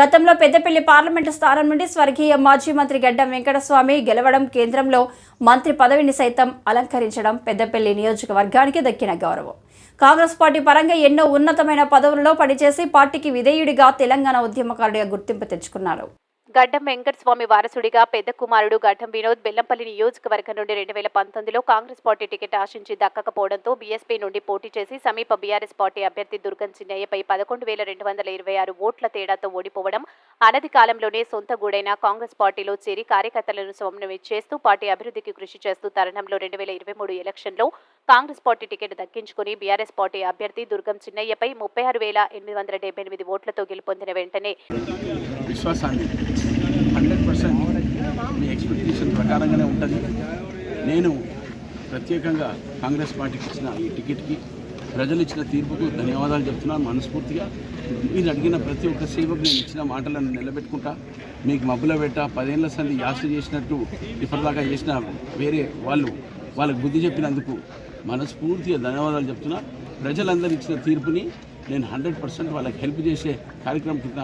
గతంలో పెద్దపల్లి పార్లమెంటు స్థానం నుండి స్వర్గీయ మాజీ మంత్రి గడ్డం వెంకటస్వామి గెలవడం కేంద్రంలో మంత్రి పదవిని సైతం అలంకరించడం పెద్దపల్లి నియోజకవర్గానికి దక్కిన గౌరవం. కాంగ్రెస్ పార్టీ పరంగా ఎన్నో ఉన్నతమైన పదవుల్లో పనిచేసి పార్టీకి విధేయుడిగా తెలంగాణ ఉద్యమకారుడిగా గుర్తింపు తెచ్చుకున్నారు. గడ్డం వెంకటస్వామి వారసుడిగా పెద్ద కుమారుడు గడ్డం వినోద్ బెల్లంపల్లి నియోజకవర్గం నుండి రెండు వేల పంతొమ్మిదిలో కాంగ్రెస్ పార్టీ టికెట్ ఆశించి దక్కకపోవడంతో బీఎస్పీ నుండి పోటీ చేసి సమీప బీఆర్ఎస్ పార్టీ అభ్యర్థి దుర్గం చిన్నయ్యపై పదకొండు వేల రెండు వందల ఇరవై ఆరు ఓట్ల తేడాతో ఓడిపోవడం అనతి కాలంలోనే సొంత గూడైన కాంగ్రెస్ పార్టీలో చేరి కార్యకర్తలను సమన్వయం చేస్తూ పార్టీ అభివృద్ధికి కృషి చేస్తూ తరుణంలో రెండు వేల ఇరవై మూడు ఎలక్షన్లో కాంగ్రెస్ పార్టీ టికెట్ దక్కించుకుని బీఆర్ఎస్ పార్టీ అభ్యర్థి దుర్గం చిన్నయ్యపై ముప్పై ఆరు వేల ఎనిమిది వందల డెబ్బై ఎనిమిది ఓట్లతో గెలుపొందిన వెంటనే విశ్వాసాన్ని హండ్రెడ్ పర్సెంట్ మీ ఎక్స్పెక్టేషన్ ప్రకారంగానే ఉంటుంది. నేను ప్రత్యేకంగా కాంగ్రెస్ పార్టీకి ఇచ్చిన ఈ టికెట్కి ప్రజలు ఇచ్చిన తీర్పుకు ధన్యవాదాలు చెప్తున్నాను మనస్ఫూర్తిగా. మీరు అడిగిన ప్రతి ఒక్క సేవకు నేను ఇచ్చిన మాటలను నిలబెట్టుకుంటా. మీకు మబ్బుల పెట్ట పదేళ్ళ సంది యాస చేసినట్టు ఇప్పటిదాకా చేసిన వేరే వాళ్ళు వాళ్ళకు బుద్ధి చెప్పినందుకు మనస్ఫూర్తిగా ధన్యవాదాలు చెప్తున్నా. ప్రజలందరూ ఇచ్చిన తీర్పుని నేను హండ్రెడ్ పర్సెంట్ వాళ్ళకి హెల్ప్ చేసే కార్యక్రమం కింద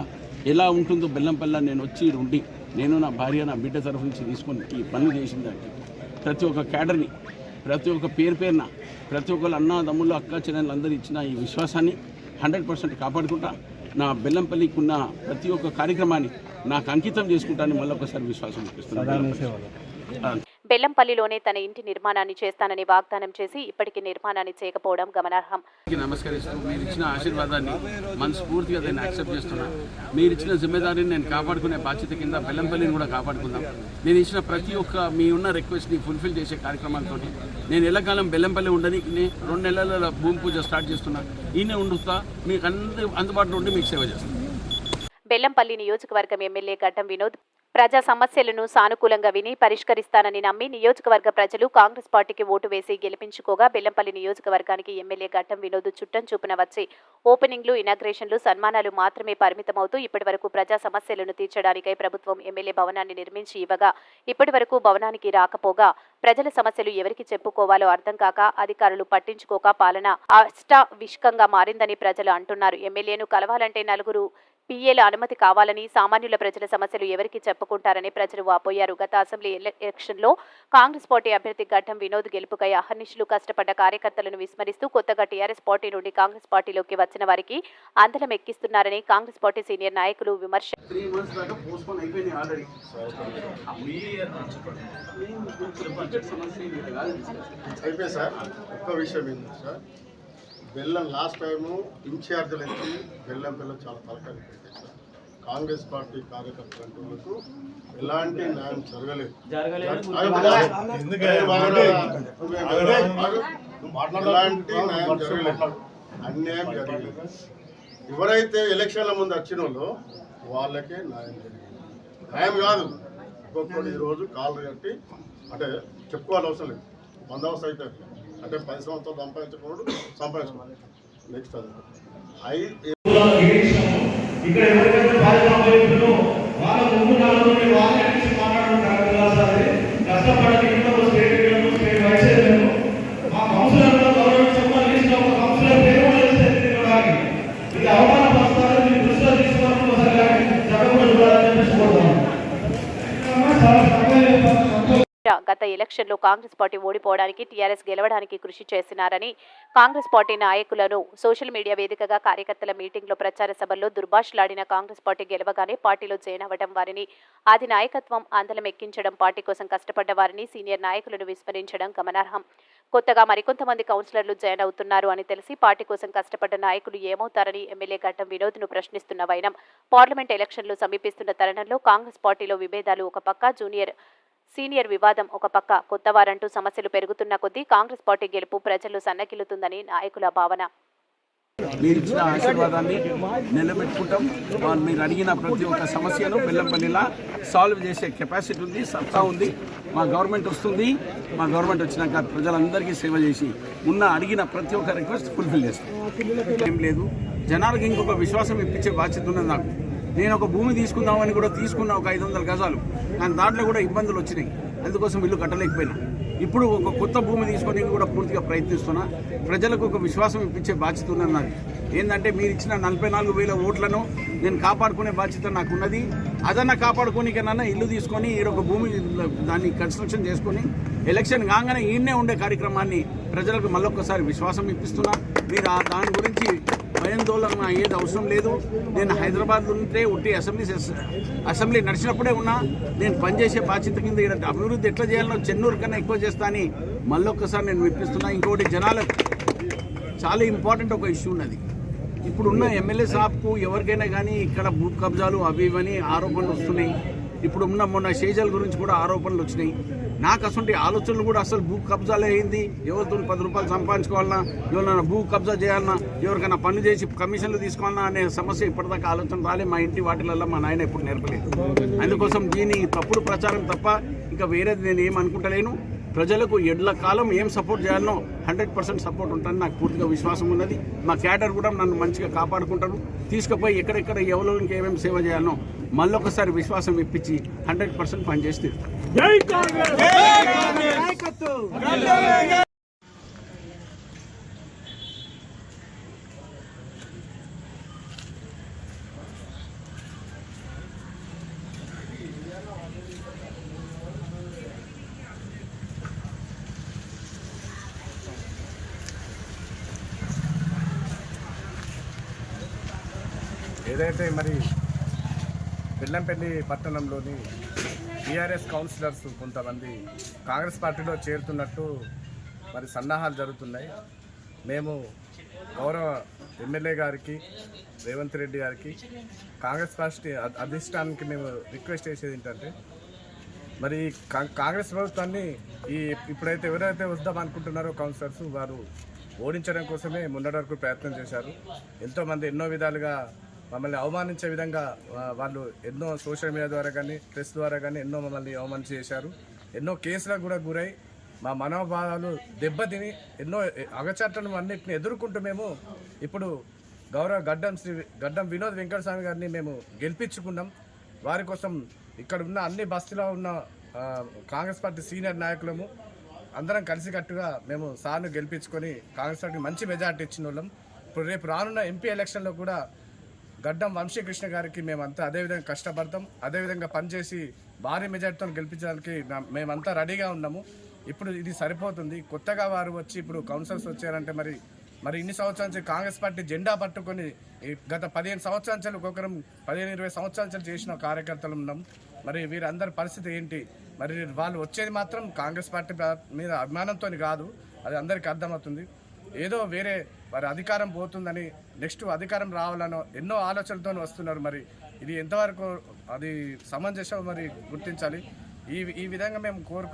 ఎలా ఉంటుందో బెల్లంపల్ల నేను వచ్చి ఉండి నేను నా భార్య నా బిడ్డ తరఫు నుంచి తీసుకొని ఈ పనులు చేసిన దానికి ప్రతి ఒక్క క్యాడర్ని ప్రతి ఒక్క పేరు పేరున ప్రతి ఒక్కరు అన్న తమ్ముళ్ళు అక్క చెల్లెళ్ళు అందరూ ఇచ్చిన ఈ విశ్వాసాన్ని హండ్రెడ్ పర్సెంట్ కాపాడుకుంటా నా బెల్లంపల్లికి ఉన్న ప్రతి ఒక్క కార్యక్రమాన్ని నాకు అంకితం చేసుకుంటానని మళ్ళీ ఒకసారి విశ్వాసం చూపిస్తున్నాను బెల్లంపల్లిలోనే తన ఇంటి నిర్మాణాన్ని చేస్తానని వాగ్దానం చేసి ఇప్పటికీ నిర్మాణాన్ని చేయకపోవడం గమనార్హం. నమస్కరిస్తూ మీరు ఇచ్చిన ఆశీర్వాదాన్ని మనస్ఫూర్తిగా దాన్ని యాక్సెప్ట్ చేస్తున్నా. మీరు ఇచ్చిన జిమ్మేదారిని నేను కాపాడుకునే బాధ్యత కింద బెల్లంపల్లిని కూడా కాపాడుకుందాం. నేను ఇచ్చిన ప్రతి ఒక్క మీ ఉన్న రిక్వెస్ట్ని ఫుల్ఫిల్ చేసే కార్యక్రమాలతో నేను ఎల్లకాలం బెల్లంపల్లి ఉండని రెండు నెలల భూమి పూజ స్టార్ట్ చేస్తున్నా. ఈయనే ఉండుతా మీకు అందు అందుబాటులో ఉండి మీకు సేవ చేస్తాను బెల్లంపల్లి నియోజకవర్గం ఎమ్మెల్యే గడ్డం వినోద్ ప్రజా సమస్యలను సానుకూలంగా విని పరిష్కరిస్తానని నమ్మి నియోజకవర్గ ప్రజలు కాంగ్రెస్ పార్టీకి ఓటు వేసి గెలిపించుకోగా బెల్లంపల్లి నియోజకవర్గానికి ఎమ్మెల్యే ఘట్టం వినోద్ చుట్టం చూపున వచ్చి ఓపెనింగ్లు ఇనాగ్రేషన్లు సన్మానాలు మాత్రమే పరిమితమవుతూ ఇప్పటివరకు ప్రజా సమస్యలను తీర్చడానికై ప్రభుత్వం ఎమ్మెల్యే భవనాన్ని నిర్మించి ఇవ్వగా ఇప్పటివరకు భవనానికి రాకపోగా ప్రజల సమస్యలు ఎవరికి చెప్పుకోవాలో అర్థం కాక అధికారులు పట్టించుకోక పాలన అష్టావిష్కంగా మారిందని ప్రజలు అంటున్నారు. ఎమ్మెల్యేను కలవాలంటే నలుగురు పీఏల అనుమతి కావాలని సామాన్యుల ప్రజల సమస్యలు ఎవరికి చెప్పుకుంటారని ప్రజలు వాపోయారు. గత అసెంబ్లీ ఎల- ఎలక్షన్లో కాంగ్రెస్ పార్టీ అభ్యర్థి గడ్డం వినోద్ గెలుపుకై అహర్నిశలు కష్టపడ్డ కార్యకర్తలను విస్మరిస్తూ కొత్తగా టీఆర్ఎస్ పార్టీ నుండి కాంగ్రెస్ పార్టీలోకి వచ్చిన వారికి అందలం ఎక్కిస్తున్నారని కాంగ్రెస్ పార్టీ సీనియర్ నాయకులు విమర్శ సమస్య కాదు అయిపోయి సార్. ఒక్క విషయం ఏంటి సార్? బెల్లం లాస్ట్ టైము ఇన్ఛార్జీలు ఇచ్చి బెల్లం పిల్లలు చాలా తలకాయలు పెట్టాయి సార్. కాంగ్రెస్ పార్టీ కార్యకర్తలకు ఎలాంటి న్యాయం జరగలేదు. ఎలాంటి న్యాయం జరగలేదు. అన్యాయం జరగలేదు ఎవరైతే ఎలక్షన్ల ముందు వచ్చిన వాళ్ళు వాళ్ళకే న్యాయం జరిగింది. న్యాయం కాదు. ఒక్కొక్కరు ఈరోజు కాళ్ళు కట్టి అంటే చెప్పుకోవాలి అవసరం లేదు. బందోబస్తు అయితే అంటే పది సంవత్సరాలు సంపాదించుకోడు సంపాదించుకోవాలి నెక్స్ట్ అది. ఐదు ఇక్కడ ఎవరికైతే పారిశ్రామికులు వాళ్ళ ముందు నాలుగుని వాళ్ళ నుంచి మాట్లాడడం కరెక్ట్ కాదు సార్ అది. కష్టపడని ఇంట్లో స్టేట్ లీడర్లు, స్టేట్ వైస్ చైర్మన్లు, మా కౌన్సిలర్లో గౌరవించడం లిస్ట్ ఒక కౌన్సిలర్ పేరు కూడా తెలియదు తిరగడానికి. ఇది అవమానపరుస్తారు మీరు దృష్టిలో తీసుకోవడం ఒకసారి చట్టం కూడా చూడాలని చెప్పేసి కోరుతున్నాను. చాలా సంతోషం గత ఎలక్షన్లో కాంగ్రెస్ పార్టీ ఓడిపోవడానికి టీఆర్ఎస్ గెలవడానికి కృషి చేసినారని కాంగ్రెస్ పార్టీ నాయకులను సోషల్ మీడియా వేదికగా కార్యకర్తల మీటింగ్లో ప్రచార సభల్లో దుర్భాషలాడిన కాంగ్రెస్ పార్టీ గెలవగానే పార్టీలో జాయిన్ అవ్వడం వారిని ఆది నాయకత్వం ఆందోళన ఎక్కించడం పార్టీ కోసం కష్టపడ్డ వారిని సీనియర్ నాయకులను విస్మరించడం గమనార్హం. కొత్తగా మరికొంతమంది కౌన్సిలర్లు జాయిన్ అవుతున్నారు అని తెలిసి పార్టీ కోసం కష్టపడ్డ నాయకులు ఏమవుతారని ఎమ్మెల్యే గడ్డం వినోద్ను ప్రశ్నిస్తున్న వైనం. పార్లమెంట్ ఎలక్షన్లు సమీపిస్తున్న తరుణంలో కాంగ్రెస్ పార్టీలో విభేదాలు ఒక పక్క జూనియర్ సీనియర్ వివాదం ఒక పక్క కొత్తవారంటూ సమస్యలు పెరుగుతున్న కొద్దీ కాంగ్రెస్ పార్టీ గెలుపు ప్రజలు సన్నకిల్లుతుందని నాయకుల భావన. మీరు ఇచ్చిన ఆశీర్వాదాన్ని నిలబెట్టుకుంటాం. వాళ్ళు మీరు అడిగిన ప్రతి ఒక్క సమస్యను బెల్లంపల్లిలా సాల్వ్ చేసే కెపాసిటీ ఉంది సత్తా ఉంది. మా గవర్నమెంట్ వస్తుంది. మా గవర్నమెంట్ వచ్చినాక ప్రజలందరికీ సేవ చేసి ఉన్న అడిగిన ప్రతి ఒక్క రిక్వెస్ట్ ఫుల్ఫిల్ చేస్తాం. ఏం లేదు. జనాలకు ఇంకొక విశ్వాసం ఇప్పించే బాధ్యత ఉన్నది నాకు. నేను ఒక భూమి తీసుకుందామని కూడా తీసుకున్న ఒక ఐదు వందల గజాలు. కానీ దాంట్లో కూడా ఇబ్బందులు వచ్చినాయి. అందుకోసం ఇల్లు కట్టలేకపోయినా. ఇప్పుడు ఒక కొత్త భూమి తీసుకొని కూడా పూర్తిగా ప్రయత్నిస్తున్నా. ప్రజలకు ఒక విశ్వాసం ఇప్పించే బాధ్యత ఉన్నది ఏంటంటే మీరు ఇచ్చిన నలభై నాలుగు వేల ఓట్లను నేను కాపాడుకునే బాధ్యత నాకు ఉన్నది అదన్నా కాపాడుకోనికన్నా ఇల్లు తీసుకొని ఈడ ఒక భూమి దాన్ని కన్స్ట్రక్షన్ చేసుకొని ఎలక్షన్ కాగానే ఈయన్నే ఉండే కార్యక్రమాన్ని ప్రజలకు మళ్ళొక్కసారి విశ్వాసం ఇప్పిస్తున్నా. మీరు ఆ దాని గురించి భయాందోళన అయ్యేది అవసరం లేదు. నేను హైదరాబాద్లో ఉంటే ఉట్టి అసెంబ్లీ అసెంబ్లీ నడిచినప్పుడే ఉన్నా నేను పనిచేసే బాధ్యత కింద ఇక్కడ అభివృద్ధి ఎట్లా చేయాలో చెన్నూరు కన్నా ఎక్కువ చేస్తా అని మళ్ళొక్కసారి నేను విప్పిస్తున్నా ఇంకోటి జనాలకు చాలా ఇంపార్టెంట్ ఒక ఇష్యూ ఉన్నది. ఇప్పుడున్న ఎమ్మెల్యే సాబ్కు ఎవరికైనా కానీ ఇక్కడ భూ కబ్జాలు అవి ఇవని ఆరోపణలు వస్తున్నాయి. ఇప్పుడు ఉన్న మొన్న షేజల్ గురించి కూడా ఆరోపణలు వచ్చినాయి. నాకు అసలు ఆలోచనలు కూడా అసలు భూ కబ్జాలే అయింది. ఎవరితో పది రూపాయలు సంపాదించుకోవాలన్నా ఎవరైనా భూ కబ్జా చేయాలన్నా ఎవరికైనా పని చేసి కమిషన్లు తీసుకోవాలన్నా అనే సమస్య ఇప్పటిదాకా ఆలోచన రాలే. మా ఇంటి వాటిలలో మా నాయన ఎప్పుడు నేర్పలేదు. అందుకోసం దీని తప్పుడు ప్రచారం తప్ప ఇంకా వేరేది నేను ఏం అనుకుంటలేను. ప్రజలకు ఎడ్ల కాలం ఏం సపోర్ట్ చేయాలనో హండ్రెడ్ పర్సెంట్ సపోర్ట్ ఉంటుందని నాకు పూర్తిగా విశ్వాసం ఉన్నది. మా క్యాడర్ కూడా నన్ను మంచిగా కాపాడుకుంటారు తీసుకుపోయి ఎక్కడెక్కడ ఎవరికి ఏమేమి సేవ చేయాలనో మళ్ళొకసారి విశ్వాసం ఇప్పించి హండ్రెడ్ పర్సెంట్ పనిచేసి తీరుతాను ఏదైతే మరి బెల్లంపల్లి పట్టణంలోని టీఆర్ఎస్ కౌన్సిలర్స్ కొంతమంది కాంగ్రెస్ పార్టీలో చేరుతున్నట్టు మరి సన్నాహాలు జరుగుతున్నాయి. మేము గౌరవ ఎమ్మెల్యే గారికి రేవంత్ రెడ్డి గారికి కాంగ్రెస్ పార్టీ అధిష్టానానికి మేము రిక్వెస్ట్ చేసేది ఏంటంటే మరి కా- కాంగ్రెస్ ప్రభుత్వాన్ని ఈ ఇప్పుడైతే ఎవరైతే వద్దాం అనుకుంటున్నారో కౌన్సిలర్స్ వారు ఓడించడం కోసమే మొన్నటి వరకు ప్రయత్నం చేశారు. ఎంతోమంది ఎన్నో విధాలుగా మమ్మల్ని అవమానించే విధంగా వాళ్ళు ఎన్నో సోషల్ మీడియా ద్వారా కానీ ప్రెస్ ద్వారా కానీ ఎన్నో మమ్మల్ని అవమానించి చేశారు. ఎన్నో కేసులకు కూడా గురై మా మనోభావాలు దెబ్బతిని ఎన్నో అగచాట్లను అన్నింటిని ఎదుర్కొంటూ మేము ఇప్పుడు గౌరవ గడ్డం శ్రీ గడ్డం వినోద్ వెంకటస్వామి గారిని మేము గెలిపించుకున్నాం. వారి కోసం ఇక్కడ ఉన్న అన్ని బస్తీలో ఉన్న కాంగ్రెస్ పార్టీ సీనియర్ నాయకులము అందరం కలిసికట్టుగా మేము సార్ను గెలిపించుకొని కాంగ్రెస్ పార్టీకి మంచి మెజార్టీ ఇచ్చిన వాళ్ళం. ఇప్పుడు రేపు రానున్న ఎంపీ ఎలక్షన్లో కూడా గడ్డం వంశీకృష్ణ గారికి మేమంతా అదేవిధంగా కష్టపడతాం. అదేవిధంగా పనిచేసి భారీ మెజార్టీతో గెలిపించడానికి మేమంతా రెడీగా ఉన్నాము. ఇప్పుడు ఇది సరిపోతుంది. కొత్తగా వారు వచ్చి ఇప్పుడు కౌన్సిల్స్ వచ్చారంటే మరి మరి ఇన్ని సంవత్సరాల నుంచి కాంగ్రెస్ పార్టీ జెండా పట్టుకొని గత పదిహేను సంవత్సరాల నుంచి ఒక్కొక్కరం పదిహేను ఇరవై సంవత్సరాల నుంచి చేసిన కార్యకర్తలు ఉన్నాం. మరి వీరందరి పరిస్థితి ఏంటి? మరి వాళ్ళు వచ్చేది మాత్రం కాంగ్రెస్ పార్టీ మీద అభిమానంతో కాదు. అది అందరికీ అర్థమవుతుంది. ఏదో వేరే వారి అధికారం పోతుందని నెక్స్ట్ అధికారం రావాలనో ఎన్నో ఆలోచనలతో వస్తున్నారు మరి. ఇది ఎంతవరకు అది సమంజసం మరి గుర్తించాలి. ఈ ఈ విధంగా మేము కోరుకు